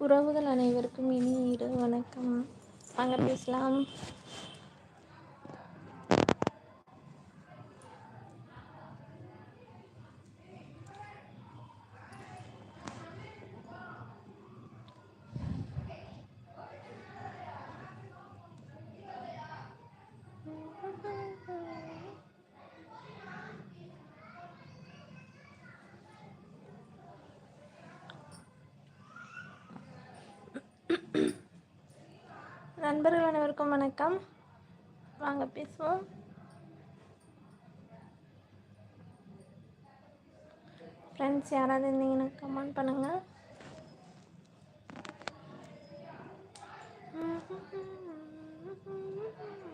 உறவுகள் அனைவருக்கும் இனி இரு வணக்கம். வாங்க பேசலாம். நண்பர்கள் அனைவருக்கும் வணக்கம். வாங்க பேசுவோம். ஃப்ரெண்ட்ஸ் யாராவது இருந்தீங்கன்னா கமெண்ட் பண்ணுங்கள் மன்னானாலும்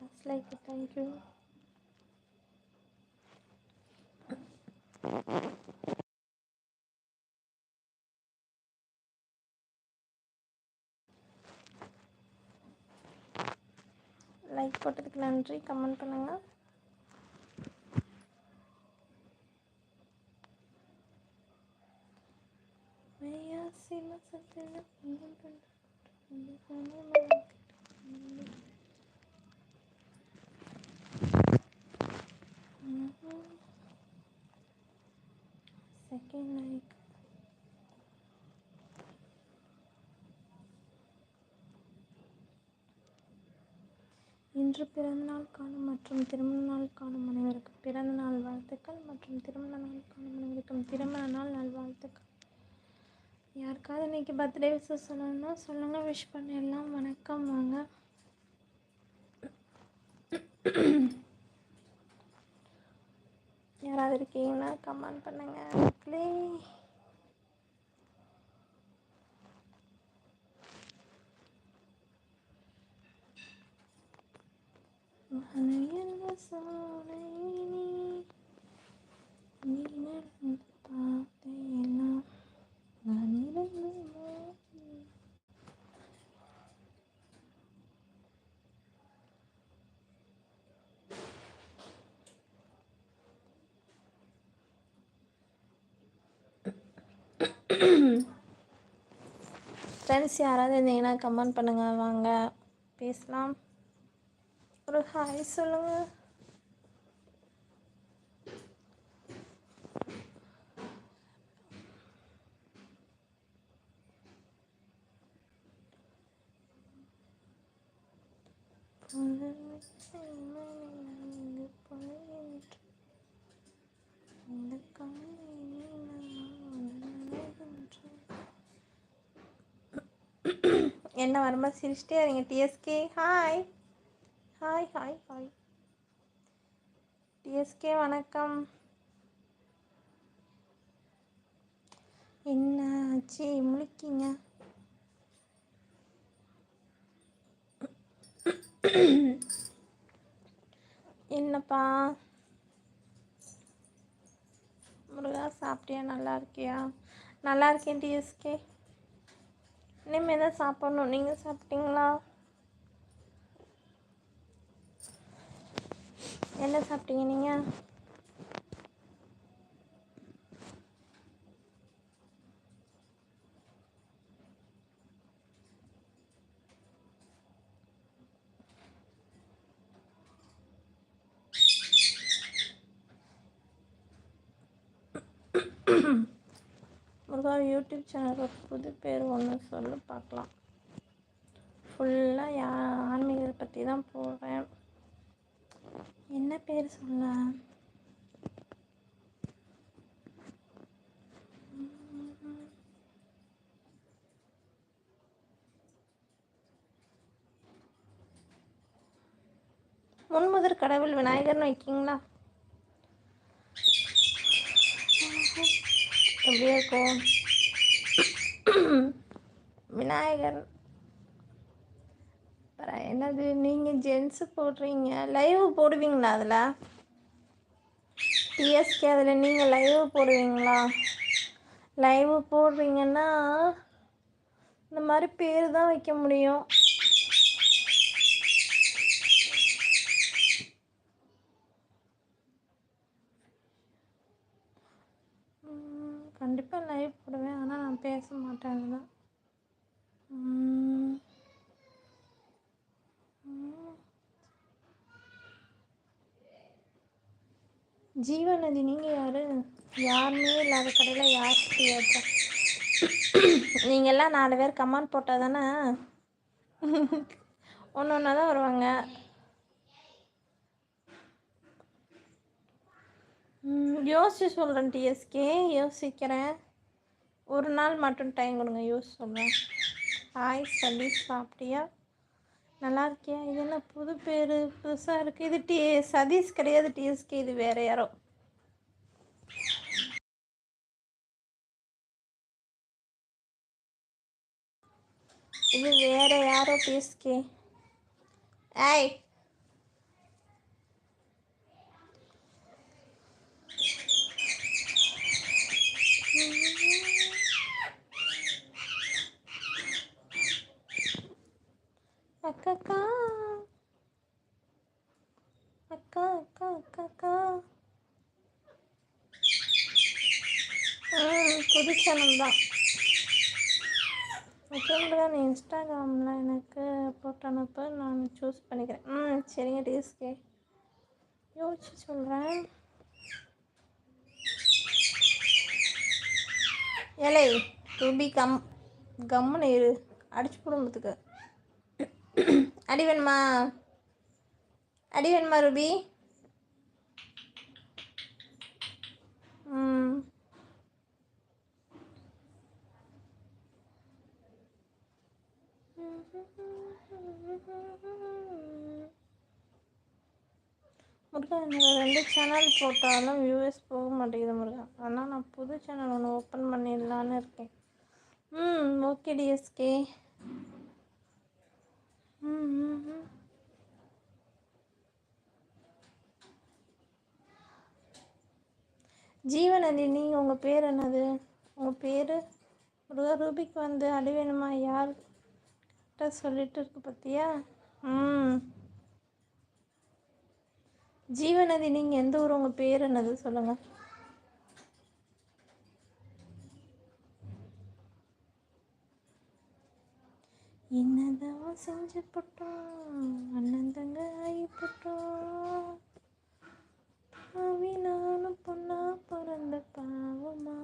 That's like it, thank you. Like போட்டதுக்கு நன்றி. கமெண்ட் பண்ணுங்கள் ஐயா லைக் இன்று பிறந்தநாள் காணும் மற்றும் திருமண நாள் காணும் அனைவருக்கும். பிறந்த நாள் வாழ்த்துக்கள் மற்றும் திருமண நாள் காணும் அனைவருக்கும். திருமண நாள் நல்வாழ்த்துக்கள். யாருக்காவது இன்னைக்கு பர்த்டே விஷயம் சொல்லணும்னா சொல்லுங்கள் விஷ் பண்ணிடலாம் வணக்கம். வாங்க. யாராவது இருக்கீங்கன்னா கமெண்ட் பண்ணுங்கள் ப்ளே ஃப்ரெண்ட்ஸ் யாராவது இருந்தீங்கன்னா கமெண்ட் பண்ணுங்கள் வாங்க பேசலாம். ஒரு ஹாய் சொல்லுங்கள் என்ன வரும்போது சிரிச்சிட்டே இருங்க TSK hi hi hi hi TSK வணக்கம். என்ன ஆச்சு முழிக்கிங்க. என்னப்பா? முருகா சாப்பிட்டியா? நல்லா இருக்கியா? நல்லா இருக்கேன் டிஎஸ்கே இனிமேல் தான் சாப்பிட்ணும். நீங்கள் சாப்பிட்டீங்களா? என்ன சாப்பிட்டீங்க நீங்கள் முருகா யூடியூப் சேனலோட புது பேர் ஒன்று சொல்லி பார்க்கலாம் ஃபுல்லாக யா ஆன்மீகத்தை பற்றி தான் போடுறேன் என்ன பேர் சொல்ல? முன்முதற் கடவுள் விநாயகர்னு வைக்கிங்களா? எப்படி இருக்கும் விநாயகர். அப்புறம் என்னது நீங்கள் ஜென்ஸு போடுறீங்க. லைவ் போடுவீங்களா அதில்? டிஎஸ்கே அதில் நீங்கள் லைவ் போடுவீங்களா? லைவ் போடுறீங்கன்னா இந்த மாதிரி பேர் தான் வைக்க முடியும். கண்டிப்பாக லைவ் போடுவேன். ஆனால் நான் பேச மாட்டேன் தான் ஜீவநதி நீங்கள் யார்? யாருமே இல்லாத கடையில் யார் ஏற்ற நீங்கள் எல்லாம் நாலு பேர் கமெண்ட் போட்டால் தானே? ஒன்று ஒன்றா தான் வருவாங்க. யோசிச்சு சொல்கிறேன் டிஎஸ்கே யோசிக்கிறேன். ஒரு நாள் மட்டும் டைம் கொடுங்க யோசிச்சு சொல்கிறேன் ஹாய் சதீஷ் சாப்பிட்டியா? நல்லா இருக்கியா? இது என்ன புது பேர்? புதுசாக இருக்குது இது டி சதீஷ் கிடையாது டிஎஸ்கே இது வேற யாரோ. இது வேற யாரோ டிஎஸ்கே ஏய் அக்கா அக்கா அக்கா அக்கா அக்கா. புது சேனல் தான். ஓகேங்களா நீ இன்ஸ்டாகிராமில் எனக்கு போட்டு அனுப்பு நான் சூஸ் பண்ணிக்கிறேன். ம் சரிங்க டிஎஸ்கே யோசிச்சு சொல்கிறேன் ஏலே பி கம் கம்முன்னு இரு. அடிச்சு குடும்பத்துக்கு அடி வேணுமா? அடி வேணுமா ரூபி? ம். முருகா என்னோட ரெண்டு சேனல் போட்டாலும் வியூவர்ஸ் போக மாட்டேங்குது முருகா. ஆனால் நான் புது சேனல் ஒன்று ஓப்பன் பண்ணிடலான்னு இருக்கேன். ம் ஓகே டிஎஸ்கே ம் ஜீவநதி உங்கள் பேர் என்னது? உங்கள் பேர்? ஒரு ரூபிக்கு வந்து அடி வேணுமா? யார் கிட்ட சொல்லிட்டு இருக்கு பார்த்தியா ம். ஜீவநதி நீங்கள் எந்த ஊர்? உங்கள் பேர் என்னது? சொல்லுங்கள் என்னதான் செஞ்சு போட்டோம் அண்ணன் தங்க ஆகி போட்டோம் பாவி நானும் பொண்ணா பிறந்த பாவமா?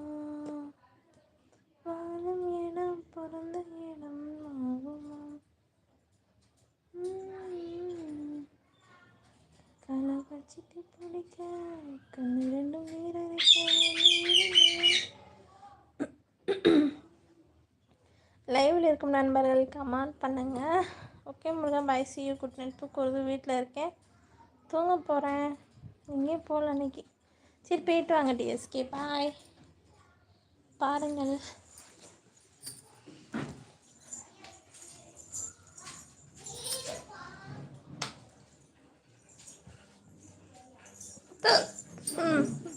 வாழும் என பிறந்த நண்பர்கள் கமெண்ட் பண்ணுங்கள் okay Murugan. Bye see you good night தூக்குறது வீட்டில் இருக்கேன். தூங்க போகிறேன் எங்கேயும் போகல அன்னைக்கு. சரி போயிட்டு வாங்க டிஎஸ்கே பாய் பாருங்கள்.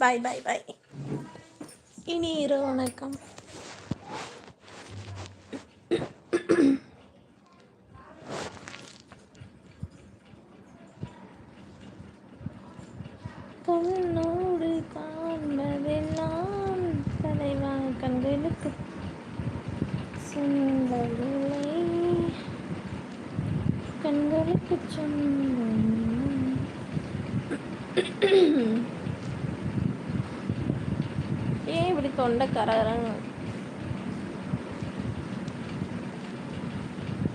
பாய் பாய் பாய் இனி இரு வணக்கம். கண்களுக்கு சொந்தமில்லை கண்களுக்கு சொந்தம். ஏன் இப்படி தொண்டை கரகரன்னு